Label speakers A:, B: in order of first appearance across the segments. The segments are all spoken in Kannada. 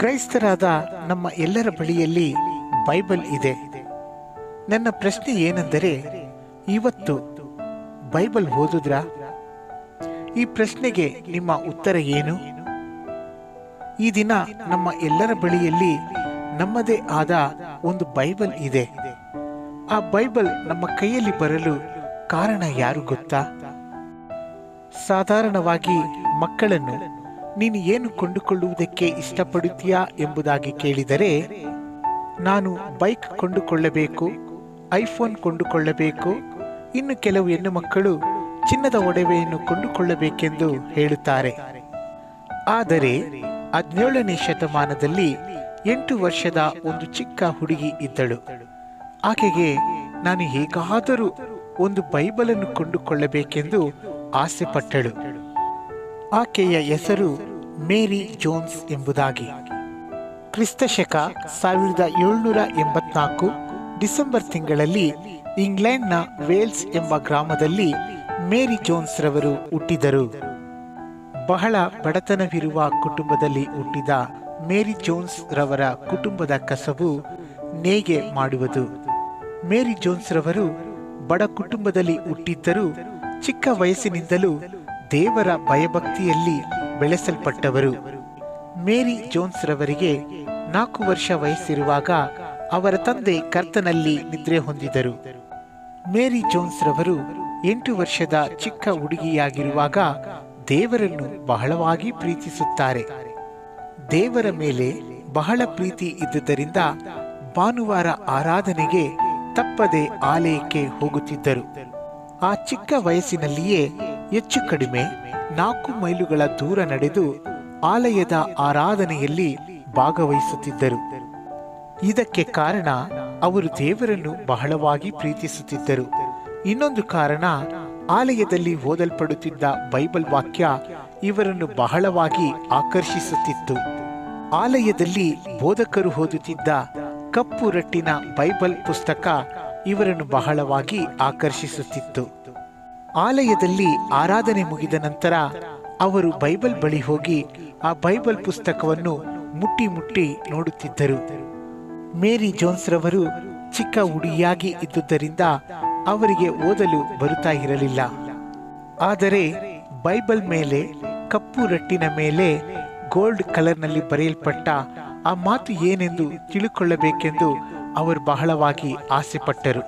A: ಕ್ರೈಸ್ತರಾದ ನಮ್ಮ ಎಲ್ಲರ ಬಳಿಯಲ್ಲಿ ಬೈಬಲ್ ಇದೆ. ನನ್ನ ಪ್ರಶ್ನೆ ಏನೆಂದರೆ, ಇವತ್ತು ಬೈಬಲ್ ಓದುದ್ರಾ? ಈ ಪ್ರಶ್ನೆಗೆ ನಿಮ್ಮ ಉತ್ತರ ಏನು? ಈ ದಿನ ನಮ್ಮ ಎಲ್ಲರ ಬಳಿಯಲ್ಲಿ ನಮ್ಮದೇ ಆದ ಒಂದು ಬೈಬಲ್ ಇದೆ. ಆ ಬೈಬಲ್ ನಮ್ಮ ಕೈಯಲ್ಲಿ ಬರಲು ಕಾರಣ ಯಾರು ಗೊತ್ತಾ? ಸಾಧಾರಣವಾಗಿ ಮಕ್ಕಳನ್ನು ನೀನು ಏನು ಕೊಂಡುಕೊಳ್ಳುವುದಕ್ಕೆ ಇಷ್ಟಪಡುತ್ತೀಯಾ ಎಂಬುದಾಗಿ ಕೇಳಿದರೆ, ನಾನು ಬೈಕ್ ಕೊಂಡುಕೊಳ್ಳಬೇಕು, ಐಫೋನ್ ಕೊಂಡುಕೊಳ್ಳಬೇಕು, ಇನ್ನು ಕೆಲವು ಹೆಣ್ಣು ಮಕ್ಕಳು ಚಿನ್ನದ ಒಡವೆಯನ್ನು ಕೊಂಡುಕೊಳ್ಳಬೇಕೆಂದು ಹೇಳುತ್ತಾರೆ. ಆದರೆ ಹದಿನೇಳನೇ ಶತಮಾನದಲ್ಲಿ ಎಂಟು ವರ್ಷದ ಒಂದು ಚಿಕ್ಕ ಹುಡುಗಿ ಇದ್ದಳು. ಆಕೆಗೆ ನಾನು ಹೇಗಾದರೂ ಒಂದು ಬೈಬಲನ್ನು ಕೊಂಡುಕೊಳ್ಳಬೇಕೆಂದು ಆಸೆಪಟ್ಟಳು. ಆಕೆಯ ಹೆಸರು ಮೇರಿ ಜೋನ್ಸ್ ಎಂಬುದಾಗಿ. ಕ್ರಿಸ್ತಶಕ ಸಾವಿರದ ಏಳ್ನೂರ ಎಂಬತ್ನಾಲ್ಕು ಡಿಸೆಂಬರ್ ತಿಂಗಳಲ್ಲಿ ಇಂಗ್ಲೆಂಡ್ನ ವೇಲ್ಸ್ ಎಂಬ ಗ್ರಾಮದಲ್ಲಿ ಮೇರಿ ಜೋನ್ಸ್ ರವರು ಹುಟ್ಟಿದರು. ಬಹಳ ಬಡತನವಿರುವ ಕುಟುಂಬದಲ್ಲಿ ಹುಟ್ಟಿದ ಮೇರಿ ಜೋನ್ಸ್ ರವರ ಕುಟುಂಬದ ಕಸಬು ನೇಗೆ ಮಾಡುವುದು. ಮೇರಿ ಜೋನ್ಸ್ ರವರು ಬಡ ಕುಟುಂಬದಲ್ಲಿ ಹುಟ್ಟಿದ್ದರೂ ಚಿಕ್ಕ ವಯಸ್ಸಿನಿಂದಲೂ ದೇವರ ಭಯಭಕ್ತಿಯಲ್ಲಿ ಬೆಳೆಸಲ್ಪಟ್ಟವರು. ಮೇರಿ ಜೋನ್ಸ್ ರವರಿಗೆ ನಾಲ್ಕು ವರ್ಷ ವಯಸ್ಸಿರುವಾಗ ಅವರ ತಂದೆ ಕರ್ತನಲ್ಲಿ ನಿದ್ರೆ ಹೊಂದಿದರು. ಮೇರಿ ಜೋನ್ಸ್ ರವರು ಎಂಟು ವರ್ಷದ ಚಿಕ್ಕ ಹುಡುಗಿಯಾಗಿರುವಾಗ ದೇವರನ್ನು ಬಹಳವಾಗಿ ಪ್ರೀತಿಸುತ್ತಾರೆ. ದೇವರ ಮೇಲೆ ಬಹಳ ಪ್ರೀತಿ ಇದ್ದುದರಿಂದ ಭಾನುವಾರ ಆರಾಧನೆಗೆ ತಪ್ಪದೆ ಆಲಯಕ್ಕೆ ಹೋಗುತ್ತಿದ್ದರು. ಆ ಚಿಕ್ಕ ವಯಸ್ಸಿನಲ್ಲಿಯೇ ಹೆಚ್ಚು ಕಡಿಮೆ ನಾಲ್ಕು ಮೈಲುಗಳ ದೂರ ನಡೆದು ಆಲಯದ ಆರಾಧನೆಯಲ್ಲಿ ಭಾಗವಹಿಸುತ್ತಿದ್ದರು. ಇದಕ್ಕೆ ಕಾರಣ ಅವರು ದೇವರನ್ನು ಬಹಳವಾಗಿ ಪ್ರೀತಿಸುತ್ತಿದ್ದರು. ಇನ್ನೊಂದು ಕಾರಣ ಆಲಯದಲ್ಲಿ ಓದಲ್ಪಡುತ್ತಿದ್ದ ಬೈಬಲ್ ವಾಕ್ಯ ಇವರನ್ನು ಬಹಳವಾಗಿ ಆಕರ್ಷಿಸುತ್ತಿತ್ತು. ಆಲಯದಲ್ಲಿ ಬೋಧಕರು ಓದುತ್ತಿದ್ದ ಕಪ್ಪು ರಟ್ಟಿನ ಬೈಬಲ್ ಪುಸ್ತಕ ಇವರನ್ನು ಬಹಳವಾಗಿ ಆಕರ್ಷಿಸುತ್ತಿತ್ತು. ಆಲಯದಲ್ಲಿ ಆರಾಧನೆ ಮುಗಿದ ನಂತರ ಅವರು ಬೈಬಲ್ ಬಳಿ ಹೋಗಿ ಆ ಬೈಬಲ್ ಪುಸ್ತಕವನ್ನು ಮುಟ್ಟಿ ಮುಟ್ಟಿ ನೋಡುತ್ತಿದ್ದರು. ಮೇರಿ ಜೋನ್ಸ್ ರವರು ಚಿಕ್ಕ ಹುಡುಗಿಯಾಗಿ ಇದ್ದುದರಿಂದ ಅವರಿಗೆ ಓದಲು ಬರುತ್ತಾ ಇರಲಿಲ್ಲ. ಆದರೆ ಬೈಬಲ್ ಮೇಲೆ, ಕಪ್ಪು ರಟ್ಟಿನ ಮೇಲೆ, ಗೋಲ್ಡ್ ಕಲರ್ನಲ್ಲಿ ಬರೆಯಲ್ಪಟ್ಟ ಆ ಮಾತು ಏನೆಂದು ತಿಳುಕೊಳ್ಳಬೇಕೆಂದು ಅವರು ಬಹಳವಾಗಿ ಆಸೆಪಟ್ಟರು.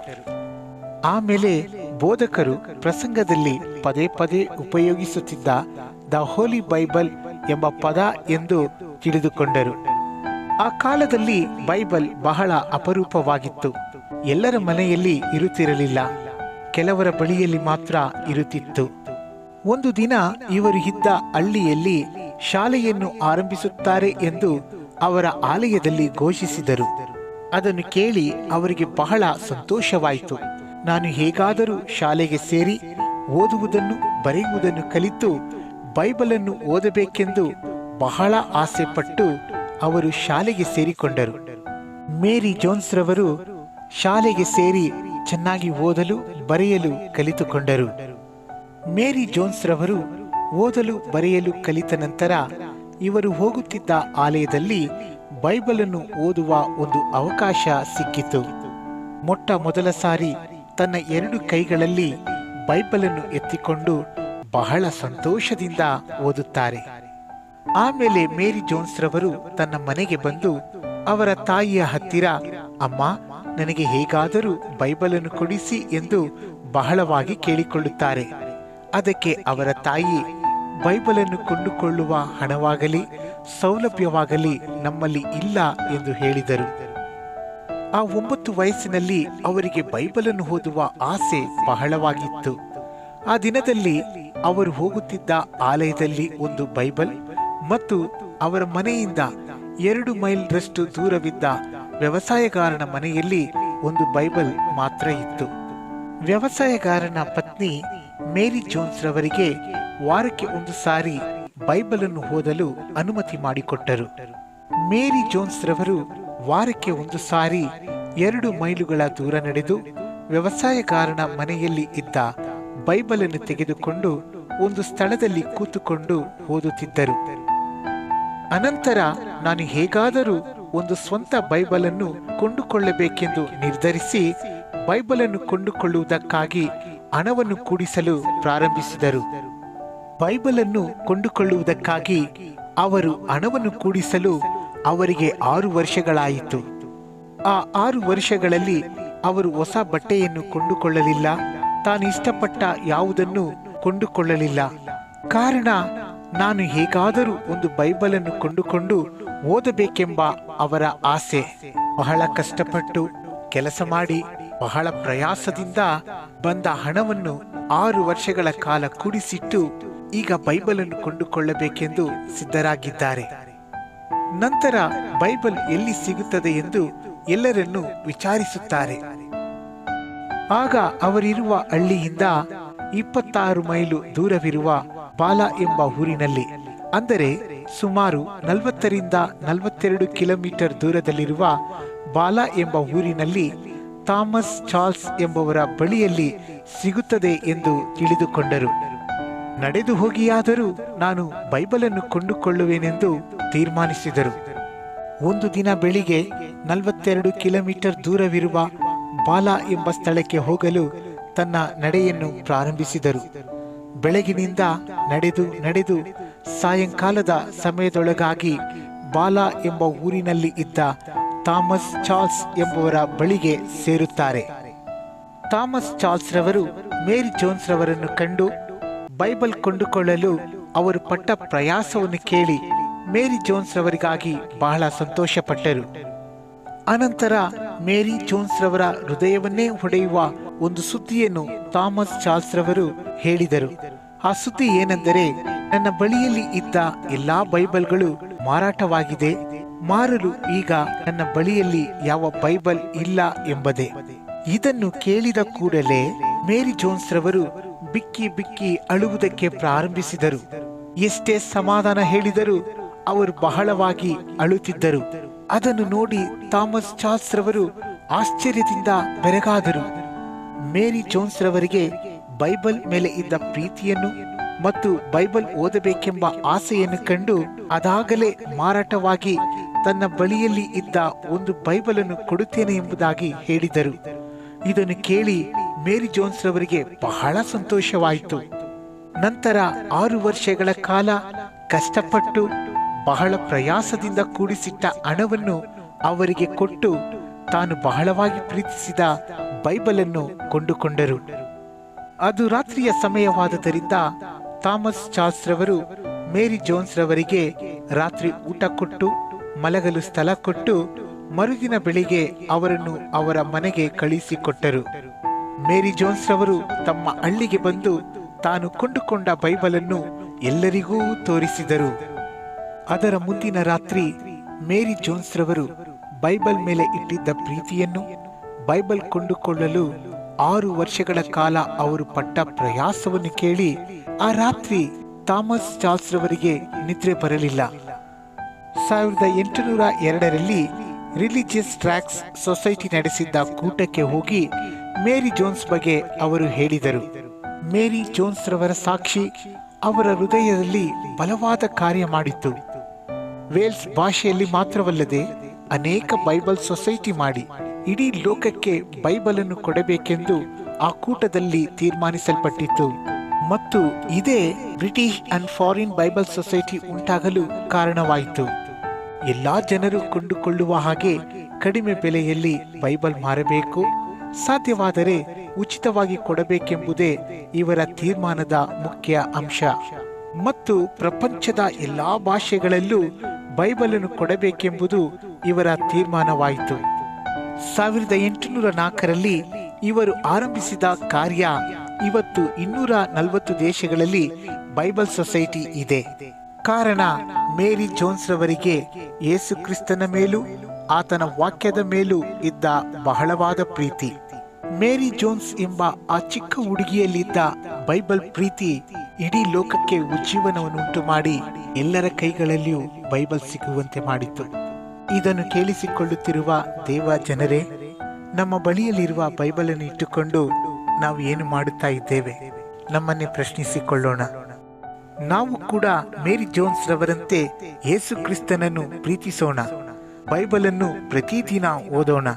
A: ಆಮೇಲೆ ಬೋಧಕರು ಪ್ರಸಂಗದಲ್ಲಿ ಪದೇ ಪದೇ ಉಪಯೋಗಿಸುತ್ತಿದ್ದ ದ ಹೋಲಿ ಬೈಬಲ್ ಎಂಬ ಪದ ಎಂದು ತಿಳಿದುಕೊಂಡರು. ಆ ಕಾಲದಲ್ಲಿ ಬೈಬಲ್ ಬಹಳ ಅಪರೂಪವಾಗಿತ್ತು. ಎಲ್ಲರ ಮನೆಯಲ್ಲಿ ಇರುತ್ತಿರಲಿಲ್ಲ. ಕೆಲವರ ಬಳಿಯಲ್ಲಿ ಮಾತ್ರ ಇರುತ್ತಿತ್ತು. ಒಂದು ದಿನ ಇವರು ಇದ್ದ ಹಳ್ಳಿಯಲ್ಲಿ ಶಾಲೆಯನ್ನು ಆರಂಭಿಸುತ್ತಾರೆ ಎಂದು ಅವರ ಆಲಯದಲ್ಲಿ ಘೋಷಿಸಿದರು. ಅದನ್ನು ಕೇಳಿ ಅವರಿಗೆ ಬಹಳ ಸಂತೋಷವಾಯಿತು. ನಾನು ಹೇಗಾದರೂ ಶಾಲೆಗೆ ಸೇರಿ ಓದುವುದನ್ನು ಬರೆಯುವುದನ್ನು ಕಲಿತು ಬೈಬಲನ್ನು ಓದಬೇಕೆಂದು ಬಹಳ ಆಸೆಪಟ್ಟು ಅವರು ಶಾಲೆಗೆ ಸೇರಿಕೊಂಡರು. ಮೇರಿ ಜೋನ್ಸ್ ರವರು ಶಾಲೆಗೆ ಸೇರಿ ಚೆನ್ನಾಗಿ ಓದಲು, ಬರೆಯಲು ಕಲಿತುಕೊಂಡರು. ಮೇರಿ ಜೋನ್ಸ್ ರವರು ಓದಲು, ಬರೆಯಲು ಕಲಿತ ನಂತರ ಇವರು ಹೋಗುತ್ತಿದ್ದ ಆಲಯದಲ್ಲಿ ಬೈಬಲನ್ನು ಓದುವ ಒಂದು ಅವಕಾಶ ಸಿಕ್ಕಿತು. ಮೊಟ್ಟ ಮೊದಲ ಸಾರಿ ತನ್ನ ಎರಡು ಕೈಗಳಲ್ಲಿ ಬೈಬಲನ್ನು ಎತ್ತಿಕೊಂಡು ಬಹಳ ಸಂತೋಷದಿಂದ ಓದುತ್ತಾರೆ. ಆಮೇಲೆ ಮೇರಿ ಜೋನ್ಸ್ ರವರು ತನ್ನ ಮನೆಗೆ ಬಂದು ಅವರ ತಾಯಿಯ ಹತ್ತಿರ, ಅಮ್ಮ, ನನಗೆ ಹೇಗಾದರೂ ಬೈಬಲನ್ನು ಕೊಡಿಸಿ ಎಂದು ಬಹಳವಾಗಿ ಕೇಳಿಕೊಳ್ಳುತ್ತಾರೆ. ಅದಕ್ಕೆ ಅವರ ತಾಯಿ, ಬೈಬಲನ್ನು ಕೊಂಡುಕೊಳ್ಳುವ ಹಣವಾಗಲಿ, ಸೌಲಭ್ಯವಾಗಲಿ ನಮ್ಮಲ್ಲಿ ಇಲ್ಲ ಎಂದು ಹೇಳಿದರು. ಆ ಒಂಬತ್ತು ವಯಸ್ಸಿನಲ್ಲಿ ಅವರಿಗೆ ಬೈಬಲನ್ನು ಓದುವ ಆಸೆ ಬಹಳವಾಗಿತ್ತು. ಆ ದಿನದಲ್ಲಿ ಅವರು ಹೋಗುತ್ತಿದ್ದ ಆಲಯದಲ್ಲಿ ಒಂದು ಬೈಬಲ್ ಮತ್ತು ಅವರ ಮನೆಯಿಂದ ಎರಡು ಮೈಲ್ರಷ್ಟು ದೂರವಿದ್ದ ವ್ಯವಸಾಯಗಾರನ ಮನೆಯಲ್ಲಿ ಒಂದು ಬೈಬಲ್ ಮಾತ್ರ ಇತ್ತು. ವ್ಯವಸಾಯಗಾರನ ಪತ್ನಿ ಮೇರಿ ಜೋನ್ಸ್ ರವರಿಗೆ ವಾರಕ್ಕೆ ಒಂದು ಸಾರಿ ಬೈಬಲನ್ನು ಓದಲು ಅನುಮತಿ ಮಾಡಿಕೊಟ್ಟರು. ಮೇರಿ ಜೋನ್ಸ್ ರವರು ವಾರಕ್ಕೆ ಒಂದು ಸಾರಿ ಎರಡು ಮೈಲುಗಳ ದೂರ ನಡೆದು ವ್ಯವಸಾಯಗಾರನ ಮನೆಯಲ್ಲಿ ಇದ್ದ ಬೈಬಲನ್ನು ತೆಗೆದುಕೊಂಡು ಒಂದು ಸ್ಥಳದಲ್ಲಿ ಕೂತುಕೊಂಡು ಓದುತ್ತಿದ್ದರು. ಅನಂತರ ನಾನು ಹೇಗಾದರೂ ಒಂದು ಸ್ವಂತ ಬೈಬಲನ್ನು ಕೊಂಡುಕೊಳ್ಳಬೇಕೆಂದು ನಿರ್ಧರಿಸಿ ಬೈಬಲನ್ನು ಕೊಂಡುಕೊಳ್ಳುವುದಕ್ಕಾಗಿ ಹಣವನ್ನು ಕೂಡಿಸಲು ಪ್ರಾರಂಭಿಸಿದರು. ಬೈಬಲನ್ನು ಕೊಂಡುಕೊಳ್ಳುವುದಕ್ಕಾಗಿ ಅವರು ಹಣವನ್ನು ಕೂಡಿಸಲು ಅವರಿಗೆ ಆರು ವರ್ಷಗಳಾಯಿತು. ಆ ಆರು ವರ್ಷಗಳಲ್ಲಿ ಅವರು ಹೊಸ ಬಟ್ಟೆಯನ್ನು ಕೊಂಡುಕೊಳ್ಳಲಿಲ್ಲ. ತಾನು ಇಷ್ಟಪಟ್ಟ ಯಾವುದನ್ನು ಕೊಂಡುಕೊಳ್ಳಲಿಲ್ಲ. ಕಾರಣ, ನಾನು ಹೇಗಾದರೂ ಒಂದು ಬೈಬಲನ್ನು ಕೊಂಡುಕೊಂಡು ಓದಬೇಕೆಂಬ ಅವರ ಆಸೆ. ಬಹಳ ಕಷ್ಟಪಟ್ಟು ಕೆಲಸ ಮಾಡಿ ಬಹಳ ಪ್ರಯಾಸದಿಂದ ಬಂದ ಹಣವನ್ನು ಆರು ವರ್ಷಗಳ ಕಾಲ ಕೂಡಿಸಿಟ್ಟು ಈಗ ಬೈಬಲನ್ನು ಕೊಂಡುಕೊಳ್ಳಬೇಕೆಂದು ಸಿದ್ಧರಾಗಿದ್ದಾರೆ. ನಂತರ ಬೈಬಲ್ ಎಲ್ಲಿ ಸಿಗುತ್ತದೆ ಎಂದು ಎಲ್ಲರನ್ನೂ ವಿಚಾರಿಸುತ್ತಾರೆ. ಆಗ ಅವರಿರುವ ಹಳ್ಳಿಯಿಂದ ಇಪ್ಪತ್ತಾರು ಮೈಲು ದೂರವಿರುವ ಬಾಲ ಎಂಬ ಊರಿನಲ್ಲಿ, ಅಂದರೆ ಸುಮಾರು ನಲವತ್ತರಿಂದ ನಲವತ್ತೆರಡು ಕಿಲೋಮೀಟರ್ ದೂರದಲ್ಲಿರುವ ಬಾಲ ಎಂಬ ಊರಿನಲ್ಲಿ ಥಾಮಸ್ ಚಾರ್ಲ್ಸ್ ಎಂಬವರ ಬಳಿಯಲ್ಲಿ ಸಿಗುತ್ತದೆ ಎಂದು ತಿಳಿದುಕೊಂಡರು. ನಡೆದು ಹೋಗಿಯಾದರೂ ನಾನು ಬೈಬಲನ್ನು ಕೊಂಡುಕೊಳ್ಳುವೆನೆಂದು ತೀರ್ಮಾನಿಸಿದರು. ಒಂದು ದಿನ ಬೆಳಿಗ್ಗೆ ನಲವತ್ತೆರಡು ಕಿಲೋಮೀಟರ್ ದೂರವಿರುವ ಬಾಲ ಎಂಬ ಸ್ಥಳಕ್ಕೆ ಹೋಗಲು ತನ್ನ ನಡೆಯನ್ನು ಪ್ರಾರಂಭಿಸಿದರು. ಬೆಳಗಿನಿಂದ ನಡೆದು ನಡೆದು ಸಾಯಂಕಾಲದ ಸಮಯದೊಳಗಾಗಿ ಬಾಲ ಎಂಬ ಊರಿನಲ್ಲಿ ಇದ್ದ ಥಾಮಸ್ ಚಾರ್ಲ್ಸ್ ಎಂಬುವರ ಬಳಿಗೆ ಸೇರುತ್ತಾರೆ. ಥಾಮಸ್ ಚಾರ್ಲ್ಸ್ ರವರು ಮೇರಿ ಜೋನ್ಸ್ ರವರನ್ನು ಕಂಡು ಬೈಬಲ್ ಕೊಂಡುಕೊಳ್ಳಲು ಅವರು ಪಟ್ಟ ಪ್ರಯಾಸವನ್ನು ಕೇಳಿ ಮೇರಿ ಜೋನ್ಸ್ ರವರಿಗಾಗಿ ಬಹಳ ಸಂತೋಷಪಟ್ಟರು. ಅನಂತರ ಮೇರಿ ಜೋನ್ಸ್ ರವರ ಹೃದಯವನ್ನೇ ಹೊಡೆಯುವ ಒಂದು ಸುದ್ದಿಯನ್ನು ಥಾಮಸ್ ಚಾರ್ಲ್ಸ್ ರವರು ಹೇಳಿದರು. ಆ ಸುದ್ದಿ ಏನೆಂದರೆ, ನನ್ನ ಬಳಿಯಲ್ಲಿ ಇದ್ದ ಎಲ್ಲಾ ಬೈಬಲ್ಗಳು ಮಾರಾಟವಾಗಿದೆ. ಮಾರಲು ಈಗ ನನ್ನ ಬಳಿಯಲ್ಲಿ ಯಾವ ಬೈಬಲ್ ಇಲ್ಲ ಎಂಬುದೇ. ಇದನ್ನು ಕೇಳಿದ ಕೂಡಲೇ ಮೇರಿ ಜೋನ್ಸ್ ರವರು ಬಿಕ್ಕಿ ಬಿಕ್ಕಿ ಅಳುವುದಕ್ಕೆ ಪ್ರಾರಂಭಿಸಿದರು. ಎಷ್ಟೇ ಸಮಾಧಾನ ಹೇಳಿದರೂ ಅವರು ಬಹಳವಾಗಿ ಅಳುತ್ತಿದ್ದರು. ಅದನ್ನು ನೋಡಿ ಥಾಮಸ್ ಚಾರ್ಲ್ಸ್ ರವರು ಆಶ್ಚರ್ಯದಿಂದ ಬೆರಗಾದರು. ಮೇರಿ ಜೋನ್ಸ್ ರವರಿಗೆ ಬೈಬಲ್ ಮೇಲೆ ಇದ್ದ ಪ್ರೀತಿಯನ್ನು ಮತ್ತು ಬೈಬಲ್ ಓದಬೇಕೆಂಬ ಆಸೆಯನ್ನು ಕಂಡು ಅದಾಗಲೇ ಮಾರಾಟವಾಗಿ ತನ್ನ ಬಳಿಯಲ್ಲಿ ಇದ್ದ ಒಂದು ಬೈಬಲನ್ನು ಕೊಡುತ್ತೇನೆ ಎಂಬುದಾಗಿ ಹೇಳಿದರು. ಇದನ್ನು ಕೇಳಿ ಮೇರಿ ಜೋನ್ಸ್ ರವರಿಗೆ ಬಹಳ ಸಂತೋಷವಾಯಿತು. ನಂತರ ಆರು ವರ್ಷಗಳ ಕಾಲ ಕಷ್ಟಪಟ್ಟು ಬಹಳ ಪ್ರಯಾಸದಿಂದ ಕೂಡಿಸಿಟ್ಟ ಹಣವನ್ನು ಅವರಿಗೆ ಕೊಟ್ಟು ತಾನು ಬಹಳವಾಗಿ ಪ್ರೀತಿಸಿದ ಬೈಬಲನ್ನು ಕೊಂಡುಕೊಂಡರು. ಅದು ರಾತ್ರಿಯ ಸಮಯವಾದದರಿಂದ ಥಾಮಸ್ ಚಾರ್ಲ್ಸ್ ರವರು, ಮೇರಿ ಜೋನ್ಸ್ ರವರಿಗೆ ರಾತ್ರಿ ಊಟ ಕೊಟ್ಟು, ಮಲಗಲು ಸ್ಥಳ ಕೊಟ್ಟು, ಮರುದಿನ ಬೆಳಿಗ್ಗೆ ಅವರನ್ನು ಅವರ ಮನೆಗೆ ಕಳಿಸಿಕೊಟ್ಟರು ಮೇರಿ ಜೋನ್ಸ್ ರವರು ತಮ್ಮ ಹಳ್ಳಿಗೆ ಬಂದು ತಾನು ಕೊಂಡುಕೊಂಡ ಬೈಬಲನ್ನು ಎಲ್ಲರಿಗೂ ತೋರಿಸಿದರು. ಅದರ ಮುಂದಿನ ರಾತ್ರಿ ಮೇರಿ ಜೋನ್ಸ್ ರವರು ಬೈಬಲ್ ಮೇಲೆ ಇಟ್ಟಿದ್ದ ಪ್ರೀತಿಯನ್ನು ಬೈಬಲ್ ಕೊಂಡುಕೊಳ್ಳಲು ಆರು ವರ್ಷಗಳ ಕಾಲ ಅವರು ಪಟ್ಟ ಪ್ರಯಾಸವನ್ನು ಕೇಳಿ ಆ ರಾತ್ರಿ ಥಾಮಸ್ ಚಾರ್ಲ್ಸ್ ರವರಿಗೆ ನಿದ್ರೆ ಬರಲಿಲ್ಲ. ಸಾವಿರದ ಎಂಟುನೂರ ಎರಡರಲ್ಲಿ ರಿಲಿಜಿಯಸ್ ಟ್ರ್ಯಾಕ್ಸ್ ಸೊಸೈಟಿ ನಡೆಸಿದ್ದ ಕೂಟಕ್ಕೆ ಹೋಗಿ ಮೇರಿ ಜೋನ್ಸ್ ಬಗ್ಗೆ ಅವರು ಹೇಳಿದರು. ಮೇರಿ ಜೋನ್ಸ್ ರವರ ಸಾಕ್ಷಿ ಅವರ ಹೃದಯದಲ್ಲಿ ಬಲವಾದ ಕಾರ್ಯ ಮಾಡಿತ್ತು. ವೇಲ್ಸ್ ಭಾಷೆಯಲ್ಲಿ ಮಾತ್ರವಲ್ಲದೆ ಅನೇಕ ಬೈಬಲ್ ಸೊಸೈಟಿ ಮಾಡಿ ಇಡೀ ಲೋಕಕ್ಕೆ ಬೈಬಲ್ ಅನ್ನು ಕೊಡಬೇಕೆಂದು ಆ ಕೂಟದಲ್ಲಿ ತೀರ್ಮಾನಿಸಲ್ಪಟ್ಟಿತ್ತು. ಮತ್ತು ಇದೇ British and foreign Bible society ಉಂಟಾಗಲು ಕಾರಣವಾಯಿತು. ಎಲ್ಲಾ ಜನರು ಕೊಂಡುಕೊಳ್ಳುವ ಹಾಗೆ ಕಡಿಮೆ ಬೆಲೆಯಲ್ಲಿ ಬೈಬಲ್ ಮಾರಬೇಕು, ಸಾಧ್ಯವಾದರೆ ಉಚಿತವಾಗಿ ಕೊಡಬೇಕೆಂಬುದೇ ಇವರ ತೀರ್ಮಾನದ ಮುಖ್ಯ ಅಂಶ. ಮತ್ತು ಪ್ರಪಂಚದ ಎಲ್ಲಾ ಭಾಷೆಗಳಲ್ಲೂ ಬೈಬಲ್ ಅನ್ನು ಕೊಡಬೇಕೆಂಬುದು ಇವರ ತೀರ್ಮಾನವಾಯಿತು. ಸಾವಿರದ ಎಂಟುನೂರ ನಾಲ್ಕರಲ್ಲಿ ಇವರು ಆರಂಭಿಸಿದ ಕಾರ್ಯ ಇವತ್ತು ಇನ್ನೂರ ನಲವತ್ತು ದೇಶಗಳಲ್ಲಿ ಬೈಬಲ್ ಸೊಸೈಟಿ ಇದೆ. ಕಾರಣ ಮೇರಿ ಜೋನ್ಸ್ ರವರಿಗೆ ಯೇಸು ಕ್ರಿಸ್ತನ ಮೇಲೂ ಆತನ ವಾಕ್ಯದ ಮೇಲೂ ಇದ್ದ ಬಹಳವಾದ ಪ್ರೀತಿ. ಮೇರಿ ಜೋನ್ಸ್ ಎಂಬ ಆ ಚಿಕ್ಕ ಹುಡುಗಿಯಲ್ಲಿದ್ದ ಬೈಬಲ್ ಪ್ರೀತಿ ಇಡೀ ಲೋಕಕ್ಕೆ ಉಜ್ಜೀವನವನ್ನುಂಟು ಮಾಡಿ ಎಲ್ಲರ ಕೈಗಳಲ್ಲಿಯೂ ಬೈಬಲ್ ಸಿಗುವಂತೆ ಮಾಡಿತು. ಇದನ್ನು ಕೇಳಿಸಿಕೊಳ್ಳುತ್ತಿರುವ ದೇವ ಜನರೇ, ನಮ್ಮ ಬಳಿಯಲ್ಲಿರುವ ಬೈಬಲನ್ನು ಇಟ್ಟುಕೊಂಡು ನಾವು ಏನು ಮಾಡುತ್ತಾ ಇದ್ದೇವೆ? ನಮ್ಮನ್ನೇ ಪ್ರಶ್ನಿಸಿಕೊಳ್ಳೋಣ. ನಾವು ಕೂಡ ಮೇರಿ ಜೋನ್ಸ್ ರವರಂತೆ ಯೇಸು ಕ್ರಿಸ್ತನನ್ನು ಪ್ರೀತಿಸೋಣ. ಬೈಬಲನ್ನು ಪ್ರತಿದಿನ ಓದೋಣ.